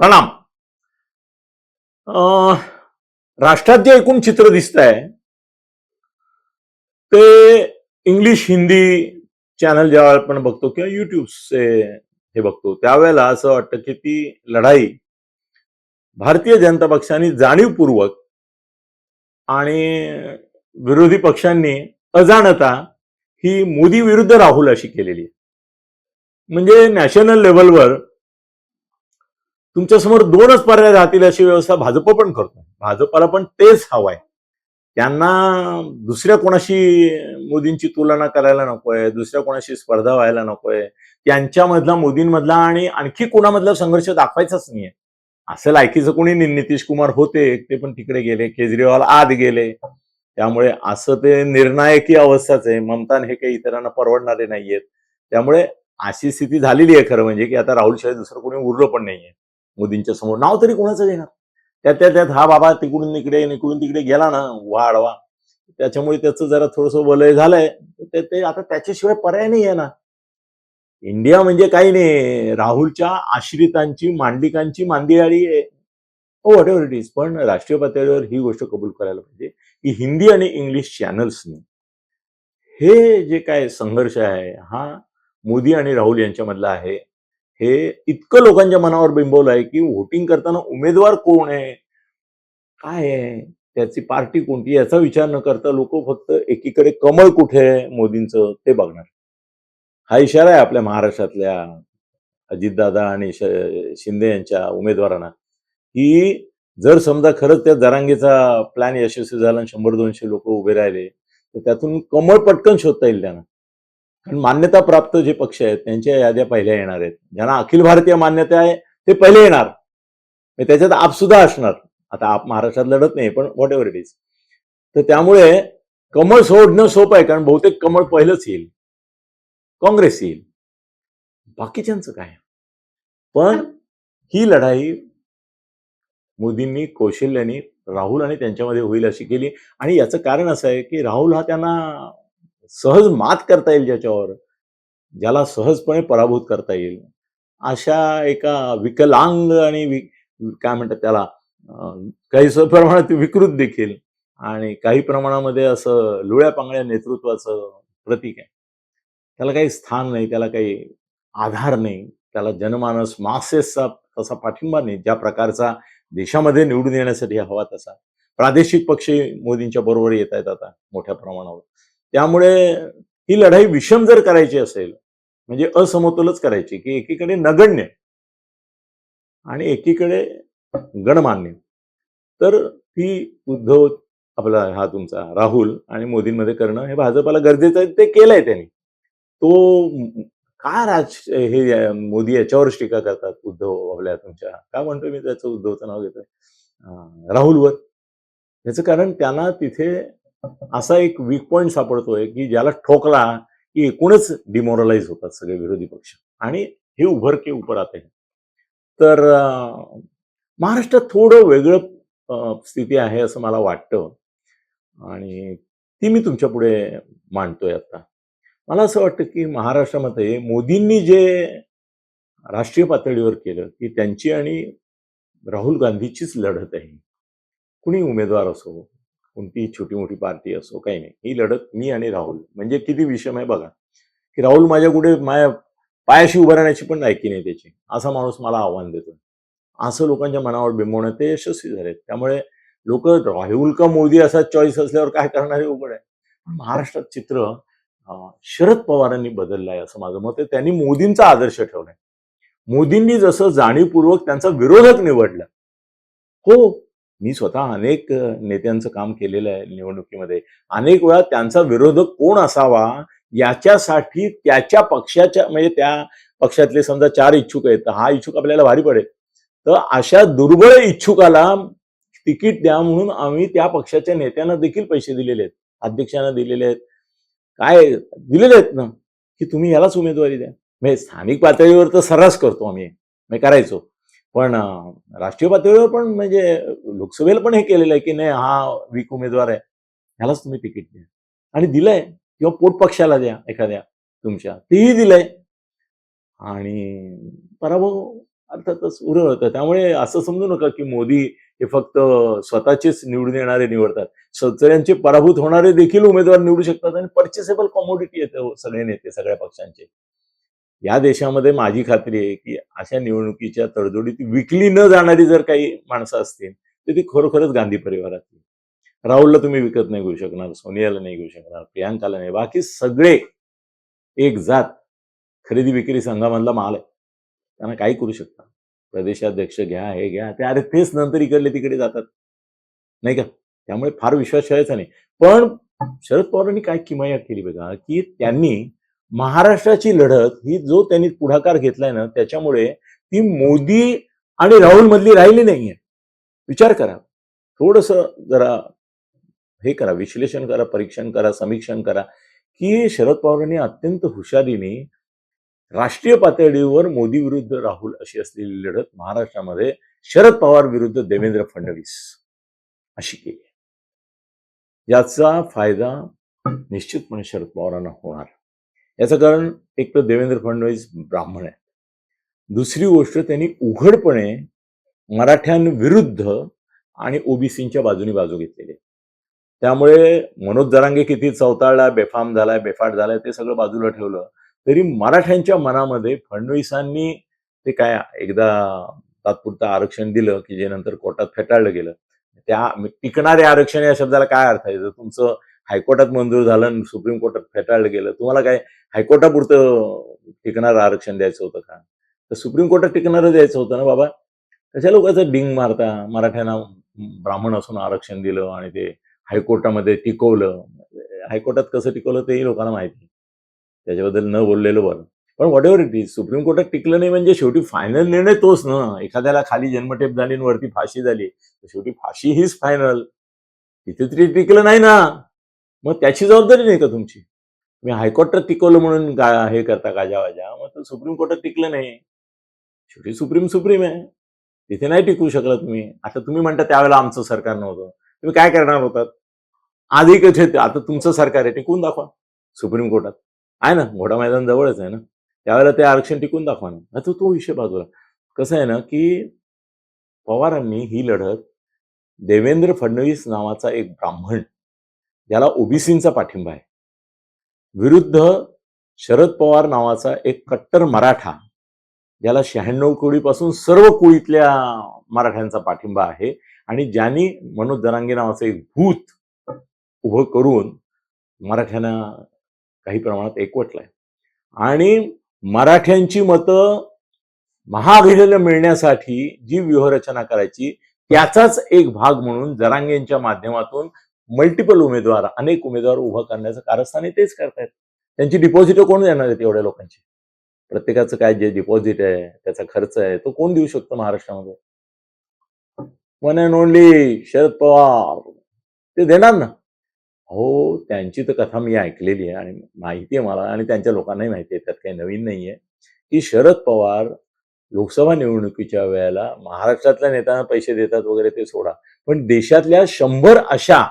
प्रणाम. अं, राष्ट्रात जे एकूण चित्र दिसत आहे ते इंग्लिश हिंदी चॅनल जेव्हा आपण बघतो किंवा युट्यूबचे हे बघतो त्यावेळेला असं वाटतं की ती लढाई भारतीय जनता पक्षाने जाणीवपूर्वक आणि विरोधी पक्षांनी अजाणता ही मोदी विरुद्ध राहुल अशी केलेली आहे. म्हणजे नॅशनल लेवलवर तुमच्यासमोर दोनच पर्याय राहतील अशी व्यवस्था भाजप पण करतो भाजपाला पण तेच हवं आहे त्यांना दुसऱ्या कोणाशी मोदींची तुलना करायला नकोय दुसऱ्या कोणाशी स्पर्धा व्हायला नकोय. त्यांच्यामधला मोदींमधला आणि आणखी कोणामधला संघर्ष दाखवायचाच नाहीये. असं लायकीचं कोणी नितीश कुमार होते ते पण तिकडे गेले केजरीवाल आत गेले. त्यामुळे असं ते निर्णायकी अवस्थाच आहे. ममतान हे काही इतरांना परवडणारे नाहीयेत. त्यामुळे अशी स्थिती झालेली आहे खरं म्हणजे की आता राहुल शिवाय दुसरं कोणी उरलं पण नाहीये. मोदींच्या समोर. नाव तरी कोणाचं घेणार त्यात त्या त्यात हा बाबा तिकडून इकडे इकडून तिकडे गेला ना उभा आडवा. त्याच्यामुळे त्याचं जरा थोडस वलय झालंय. ते ते आता त्याच्याशिवाय पर्याय नाही आहे ना. इंडिया म्हणजे काही नाही. राहुलच्या आश्रितांची मांडलिकांची मांदियाळी आहे. हो व्हॉट एव्हर इट इज पण राष्ट्रीय पातळीवर ही गोष्ट कबूल करायला पाहिजे की हिंदी आणि इंग्लिश चॅनल्सनी हे जे काय संघर्ष आहे हा मोदी आणि राहुल यांच्यामधला आहे. हे इतकं लोकांच्या मनावर बिंबवलं आहे की व्होटिंग करताना उमेदवार कोण आहे? काय आहे? त्याची पार्टी कोणती? याचा विचार न करता लोक फक्त एकीकडे कमळ कुठे आहे मोदींचं ते बघणार. हा इशारा आहे आपल्या महाराष्ट्रातल्या अजितदादा आणि शिंदे यांच्या उमेदवारांना. की जर समजा खरंच त्या जरांगेचा प्लॅन यशस्वी झाला आणि शंभर दोनशे लोक उभे राहिले तर त्यातून कमळ पटकन शोधता येईल त्यांना. कारण मान्यता प्राप्त जे पक्ष आहेत त्यांच्या याद्या पहिल्या येणार आहेत. ज्यांना अखिल भारतीय मान्यता आहे ते पहिले येणार. म्हणजे त्याच्यात आप सुद्धा असणार. आता आप महाराष्ट्रात लढत नाही पण व्हॉट एव्हर इट इज तर त्यामुळे कमळ सोडणं सोपं आहे कारण बहुतेक कमळ पहिलंच येईल. काँग्रेस येईल. बाकीच्यांचं काय? पण ही लढाई मोदींनी कौशल्याने राहुल आणि त्यांच्यामध्ये होईल अशी केली. आणि याचं कारण असं आहे की राहुल हा त्यांना सहज मात करता येईल ज्याच्यावर ज्याला सहजपणे पराभूत करता येईल. अशा एका विकलांग आणि वि काय म्हणतात त्याला काही प्रमाणात विकृत देखील आणि काही प्रमाणामध्ये असं लुळ्या पांगळ्या नेतृत्वाचं प्रतीक आहे. त्याला काही स्थान नाही त्याला काही आधार नाही त्याला जनमानस मासेसचा तसा पाठिंबा नाही ज्या प्रकारचा देशामध्ये निवडून येण्यासाठी हवा तसा. प्रादेशिक पक्ष मोदींच्या बरोबर येत आहेत आता मोठ्या प्रमाणावर. त्यामुळे ही लढाई विषम जर करायची असेल म्हणजे असमतोलच करायची की एकीकडे नगण्य आणि एकीकडे गणमान्य तर ती उद्धव आपला हा तुमचा राहुल आणि मोदींमध्ये करणं हे भाजपाला गरजेचं आहे ते केलंय त्यांनी. तो का राज हे मोदी याच्यावरच टीका करतात उद्धव आपल्या तुमच्या का म्हणतोय मी त्याचं उद्धवचं नाव घेतोय? राहुलवर. याचं कारण त्यांना तिथे असा एक वीक पॉईंट सापडतोय की ज्याला ठोकला की एकूणच डिमोरलाइज होतात सगळे विरोधी पक्ष. आणि हे उभर के उपर आते तर महाराष्ट्रात थोडं वेगळं स्थिती आहे असं मला वाटतं. आणि ती मी तुमच्यापुढे मांडतोय आता. मला असं वाटतं की महाराष्ट्रामध्ये मोदींनी जे राष्ट्रीय पातळीवर केलं की त्यांची आणि राहुल गांधीचीच लढत आहे कुणी उमेदवार असो कोणतीही छोटी मोठी पार्टी असो काही नाही. ही लढत मी आणि राहुल. म्हणजे किती विषम आहे बघा. की राहुल माझ्या कुठे माझ्या पायाशी उभं राहण्याची पण लायकी नाही त्याची. असा माणूस मला आव्हान देतो. असं लोकांच्या मनावर बिंबवणं ते यशस्वी झालेत. त्यामुळे लोक राहुल का मोदी असा चॉईस असल्यावर काय करणारे उघड आहे. महाराष्ट्रात चित्र शरद पवारांनी बदललं आहे असं माझं मत आहे. त्यांनी मोदींचा आदर्श ठेवलाय. मोदींनी जसं जाणीवपूर्वक त्यांचा विरोधक निवडला. हो मी स्वतः अनेक नेत्यांचं काम केलेलं आहे निवडणुकीमध्ये. अनेक वेळा त्यांचा विरोधक कोण असावा याच्यासाठी त्याच्या पक्षाच्या म्हणजे त्या पक्षातले समजा चार इच्छुक आहेत तर हा इच्छुक आपल्याला भारी पडेल. तर अशा दुर्बळ इच्छुकाला तिकीट द्या म्हणून आम्ही त्या पक्षाच्या नेत्यांना देखील पैसे दिलेले आहेत अध्यक्षांना दिलेले आहेत. काय दिलेले आहेत ना की तुम्ही यालाच उमेदवारी द्या. म्हणजे स्थानिक पातळीवर तर सर्रास करतो आम्ही. करायचो. पण राष्ट्रीय पातळीवर पण म्हणजे लोकसभेला पण हे केलेलं आहे की नाही हा वीक उमेदवार आहे ह्यालाच तुम्ही तिकीट द्या. आणि दिलंय किंवा पोट पक्षाला द्या एखाद्या तुमच्या तेही दिलंय. आणि पराभव अर्थातच उरं होतं त्यामुळे असं समजू नका की मोदी हे फक्त स्वतःचेच निवडून येणारे निवडतात. सगळ्यांचे पराभूत होणारे देखील उमेदवार निवडू शकतात आणि पर्चेसेबल कॉमोडिटी येते सगळे नेते सगळ्या पक्षांचे. या देशामध्ये माझी खात्री आहे की अशा निवडणुकीच्या तडजोडीत विकली न जाणारी जर काही माणसं असतील तर ती खरोखरच गांधी परिवारातली. राहुलला तुम्ही विकत नाही घेऊ शकणार सोनियाला नाही घेऊ शकणार प्रियांकाला नाही. बाकी सगळे एक जात खरेदी विक्री संघामधला माल आहे. त्यांना काही करू शकता. प्रदेशाध्यक्ष घ्या हे घ्या ते अरे तेच नंतर इकडले तिकडे जातात. नाही का? त्यामुळे फार विश्वास ठेवायचा नाही. पण शरद पवारांनी काय किमया केली बघा की त्यांनी महाराष्ट्राची लढत ही जो त्यांनी पुढाकार घेतलाय ना त्याच्यामुळे ती मोदी आणि राहुल मधली राहिली नाहीये. विचार करा. थोडस जरा हे करा विश्लेषण करा परीक्षण करा समीक्षण करा की शरद पवारांनी अत्यंत हुशारीने राष्ट्रीय पातळीवर मोदी विरुद्ध राहुल अशी असलेली लढत महाराष्ट्रामध्ये शरद पवार विरुद्ध देवेंद्र फडणवीस अशी केली याचा फायदा निश्चितपणे शरद पवारांना होणार. याचं कारण एक तर देवेंद्र फडणवीस ब्राह्मण आहे दुसरी गोष्ट त्यांनी उघडपणे मराठ्यांविरुद्ध आणि ओबीसींच्या बाजूनी बाजू घेतलेली आहे. त्यामुळे मनोज जरांगे किती चवताळला बेफाम झालाय बेफाट झालाय ते सगळं बाजूला ठेवलं तरी मराठ्यांच्या मनामध्ये फडणवीसांनी ते काय एकदा तात्पुरतं आरक्षण दिलं की जे नंतर कोर्टात फेटाळलं गेलं त्या टिकणारे आरक्षण या शब्दाला काय अर्थ आहे जर तुमचं हायकोर्टात मंजूर झालं सुप्रीम कोर्टात फेटाळलं गेलं तुम्हाला काय हायकोर्टापुरतं टिकणारं आरक्षण द्यायचं होतं का? तर सुप्रीम कोर्टात टिकणारं द्यायचं होतं ना बाबा? कशा लोकांचं डिंग मारता मराठ्यांना ब्राह्मण असून आरक्षण दिलं आणि ते हायकोर्टामध्ये टिकवलं? हायकोर्टात कसं टिकवलं तेही लोकांना माहिती त्याच्याबद्दल न बोललेलं बरं. पण whatever it is supreme कोर्टात टिकलं नाही म्हणजे शेवटी फायनल निर्णय तोच ना. एखाद्याला खाली जन्मठेप झाली आणि वरती फाशी झाली तर शेवटी फाशी हीच फायनल तिथे तरी टिकलं नाही ना. मग त्याची जबाबदारी नाही का तुमची? तुम्ही हायकोर्टात टिकवलं म्हणून गा- हे करता गाजावाजा मग तर सुप्रीम कोर्टात टिकलं नाही. शेवटी सुप्रीम सुप्रीम आहे. तिथे नाही टिकवू शकला तुम्ही. आता तुम्ही म्हणता त्यावेळेला आमचं सरकार नव्हतं. तुम्ही काय करणार होतात? आधी कसे आता तुमचं सरकार आहे. टिकून दाखवा. सुप्रीम कोर्टात. आहे ना? घोडा मैदान जवळच आहे ना? त्यावेळेला ते आरक्षण टिकून दाखवा ना. आता तो विषय बाजूला. कसं आहे ना की पवारांनी ही लढत देवेंद्र फडणवीस नावाचा एक ब्राह्मण याला ओबीसींचा पाठिंबा आहे. विरुद्ध शरद पवार नावाचा एक कट्टर मराठा ज्याला शहाण्णव कोळीपासून सर्व कोळीतल्या मराठ्यांचा पाठिंबा आहे आणि ज्यांनी मनोज जरांगे नावाचं एक भूत उभं करून मराठ्यांना काही प्रमाणात एकवटलाय. आणि मराठ्यांची मतं महाआघाडीला मिळण्यासाठी जी व्यूहरचना करायची त्याचाच एक भाग म्हणून जरांगेंच्या माध्यमातून मल्टिपल उमेदवार अनेक उमेदवार उभं करण्याचं कारस्थान हे तेच करतायत. त्यांची डिपॉझिट कोण देणार आहेत एवढ्या लोकांची? प्रत्येकाचं काय जे डिपॉझिट आहे त्याचा खर्च आहे तो कोण देऊ शकतो महाराष्ट्रामध्ये? One and only Sharad Pawar. ते देणार ना? हो त्यांची तर कथा मी ऐकलेली आहे आणि माहिती आहे मला आणि त्यांच्या लोकांनाही माहिती आहे त्यात काही नवीन नाही आहे की शरद पवार लोकसभा निवडणुकीच्या वेळेला महाराष्ट्रातल्या नेत्यांना पैसे देतात वगैरे ते सोडा. पण देशातल्या शंभर अशा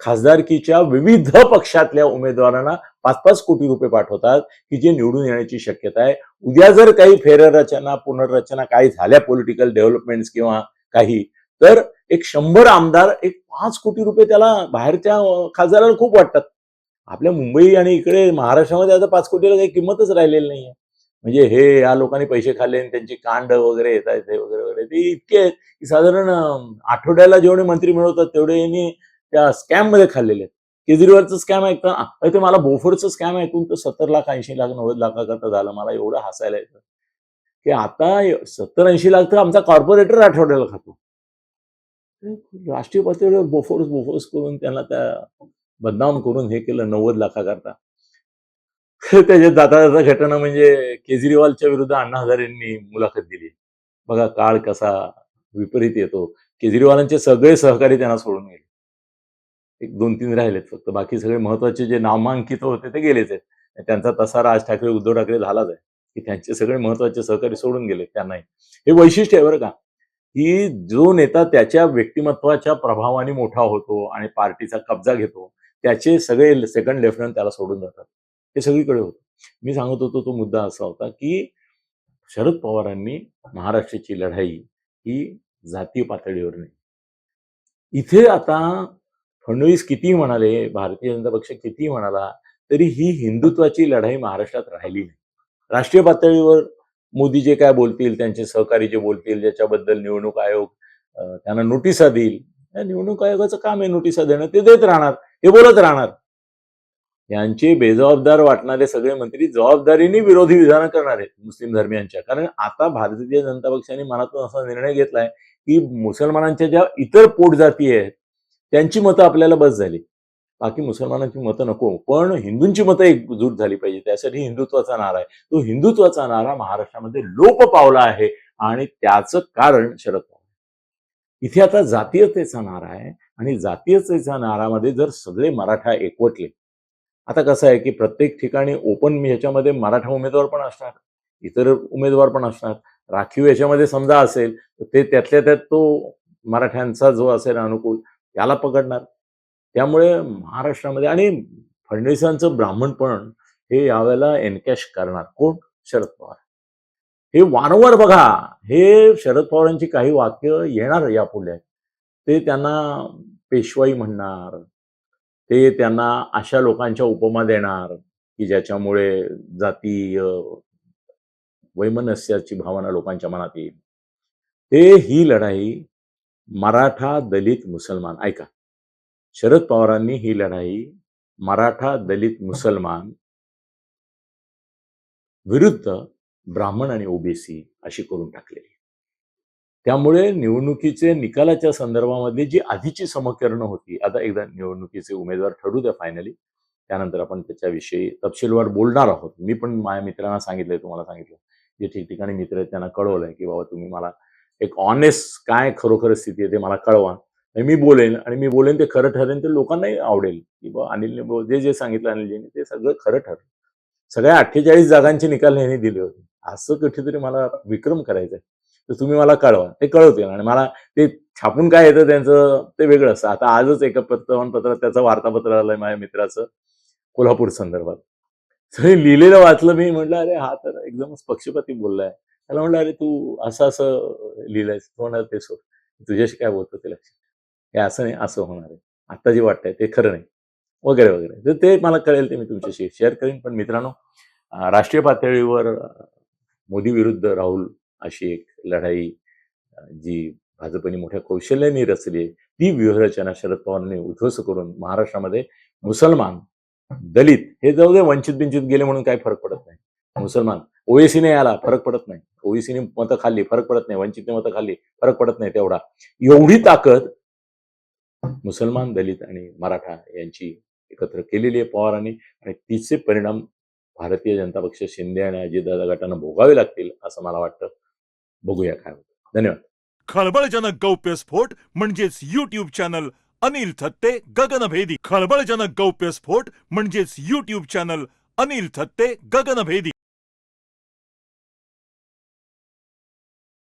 खासदारकीच्या विविध पक्षातल्या उमेदवारांना पाच पाच कोटी रुपये पाठवतात की जे निवडून येण्याची शक्यता आहे. उद्या जर काही फेररचना पुनर्रचना काही झाल्या पॉलिटिकल डेव्हलपमेंट किंवा काही तर एक शंभर आमदार एक पाच कोटी रुपये त्याला बाहेरच्या खासदाराला खूप वाटतात. आपल्या मुंबई आणि इकडे महाराष्ट्रामध्ये आता पाच कोटीला काही किंमतच राहिलेली नाहीये. म्हणजे हे या लोकांनी पैसे खाल्ले आणि त्यांची कांड वगैरे येत आहेत वगैरे वगैरे. ते इतके आहेत की साधारण आठवड्याला जेवढे मंत्री मिळवतात तेवढे यांनी त्या स्कॅममध्ये खाल्लेले आहेत. केजरीवालचं स्कॅम ऐकताना अरे ते मला बोफोरचं स्कॅम ऐकून तर सत्तर लाख ऐंशी लाख नव्वद लाखाकरता झालं मला एवढं हसायला येतं. की आता सत्तर ऐंशी लाख तर आमचा कॉर्पोरेटर आठवड्याला खातो. राष्ट्रीय पातळीवर बोफोर्स बोफोर्स करून त्यांना त्या बदनाम करून हे केलं नव्वद लाखाकरता. त्याच्यात जाता जाता घटना म्हणजे केजरीवालच्या विरुद्ध अण्णा हजारेंनी मुलाखत दिली. बघा काळ कसा विपरीत येतो. केजरीवालांचे सगळे सहकारी त्यांना सोडून गेले. एक दोन तीन राहिलेत फक्त. बाकी सगळे महत्त्वाचे जे नामांकित होते ते गेलेच आहेत. त्यांचा तसा राज ठाकरे उद्धव ठाकरे झालाच आहे. की त्यांचे सगळे महत्त्वाचे सहकारी सोडून गेले त्यांनाही हे वैशिष्ट्य आहे बरं का की जो नेता त्याच्या व्यक्तिमत्वाच्या प्रभावाने मोठा होतो आणि पार्टीचा कब्जा घेतो त्याचे सगळे सेकंड लेफ्टनंट त्याला सोडून जातात. हे सगळीकडे होतं. मी सांगत होतो तो मुद्दा असा होता की शरद पवारांनी महाराष्ट्राची लढाई ही जातीय पातळीवर नाही इथे आता फडणवीस किती म्हणाले भारतीय जनता पक्ष किती म्हणाला तरी ही हिंदुत्वाची लढाई महाराष्ट्रात राहिली नाही. राष्ट्रीय पातळीवर मोदी जे काय बोलतील त्यांचे सहकारी जे बोलतील ज्याच्याबद्दल निवडणूक आयोग त्यांना नोटिसा देईल या निवडणूक आयोगाचं काम आहे नोटिसा देणं ते देत राहणार हे बोलत राहणार. यांचे बेजबाबदार वाटणारे सगळे मंत्री जबाबदारीने विरोधी विधानं करणार आहेत मुस्लिम धर्मियांच्या. कारण आता भारतीय जनता पक्षाने मनातून असा निर्णय घेतलाय की मुसलमानांच्या ज्या इतर पोटजाती आहेत त्यांची मतं आपल्याला बस झाली. बाकी मुसलमानांची मतं नको. पण हिंदूंची मतं एकजूट झाली पाहिजे. त्यासाठी हिंदुत्वाचा नारा आहे. तो हिंदुत्वाचा नारा महाराष्ट्रामध्ये लोप पावला आहे आणि त्याचं कारण शरद पवार इथे आता जातीयतेचा नारा आहे आणि जातीयतेच्या नारामध्ये जर सगळे मराठा एकवटले आता कसं आहे की प्रत्येक ठिकाणी ओपन ह्याच्यामध्ये मराठा उमेदवार पण असणार इतर उमेदवार पण असणार. राखीव याच्यामध्ये समजा असेल तर ते त्यातल्या त्यात तो मराठ्यांचा जो असेल अनुकूल त्याला पकडणार. त्यामुळे महाराष्ट्रामध्ये आणि फडणवीसांचं ब्राह्मणपण हे यावेळेला एनकॅश करणार. कोण? शरद पवार. हे वारंवार बघा हे शरद पवारांची काही वाक्य येणार यापुढे. ते त्यांना पेशवाई म्हणणार. ते त्यांना अशा लोकांच्या उपमा देणार की ज्याच्यामुळे जातीय वैमनस्याची भावना लोकांच्या मनात येईल. ते ही लढाई मराठा दलित मुसलमान. ऐका. शरद पवारांनी ही लढाई मराठा दलित मुसलमान विरुद्ध ब्राह्मण आणि ओबीसी अशी करून टाकलेली. त्यामुळे निवडणुकीचे निकालाच्या संदर्भामध्ये जी आधीची समकरणं होती आता एकदा निवडणुकीचे उमेदवार ठरू द्या फायनली त्यानंतर आपण त्याच्याविषयी तपशीलवार बोलणार आहोत. मी पण माझ्या मित्रांना सांगितलंय तुम्हाला सांगितलं जे ठिकठिकाणी मित्र आहेत त्यांना कळवलंय की बाबा तुम्ही मला एक ऑनेस्ट काय खरोखर स्थिती आहे ते मला कळवा. मी बोलेन आणि मी बोलेन ते खरं ठरेन ते लोकांनाही आवडेल. की बा अनिलने जे जे सांगितलं अनिलजीने ते सगळं खरं ठरलं. सगळ्या अठ्ठेचाळीस जागांचे निकाल यांनी दिले होते. असं कुठेतरी मला विक्रम करायचा आहे. तर तुम्ही मला कळवा. ते कळवतील. आणि मला ते छापून काय येतं त्यांचं ते वेगळं असतं. आता आजच एका वर्तमानपत्रात त्याचं वार्तापत्र आलंय माझ्या मित्राचं कोल्हापूर संदर्भात. सगळे लिहिलेलं वाचलं मी. म्हटलं अरे हा तर एकदमच पक्षपाती बोललाय. त्याला म्हणलं अरे तू असं असं लिहिलंयस. म्हणाल ते सोड. तुझ्याशी काय बोलतो ते लक्षात हे असं नाही असं होणार आहे. आता जे वाटतंय ते खरं नाही. वगैरे वगैरे. तर ते मला कळेल ते मी तुमच्याशी शेअर करेन. पण मित्रांनो राष्ट्रीय पातळीवर मोदी विरुद्ध राहुल अशी एक लढाई जी भाजपने मोठ्या कौशल्याने रचली आहे ती व्यूहरचना शरद पवारांनी उद्ध्वस्त करून महाराष्ट्रामध्ये मुसलमान दलित हे जाऊ दे वंचित बिंचित गेले म्हणून काही फरक पडत नाही. मुसलमान ओएसीने आला फरक पडत नाही. ओएसीने मतं खाल्ली फरक पडत नाही वंचितने मतं खाल्ली फरक पडत नाही तेवढा. एवढी ताकद मुसलमान दलित आणि मराठा यांची एकत्र केलेली आहे पवारांनी आणि तिचे परिणाम भारतीय जनता पक्ष शिंदे आणि अजितदादा गटांना भोगावे लागतील असं मला वाटतं. बघूया काय होतं. धन्यवाद. खळबळजनक गौप्यस्फोट म्हणजेच युट्यूब चॅनल अनिल थत्ते गगनभेदी. खळबळजनक गौप्यस्फोट म्हणजेच युट्यूब चॅनल अनिल थत्ते गगनभेदी.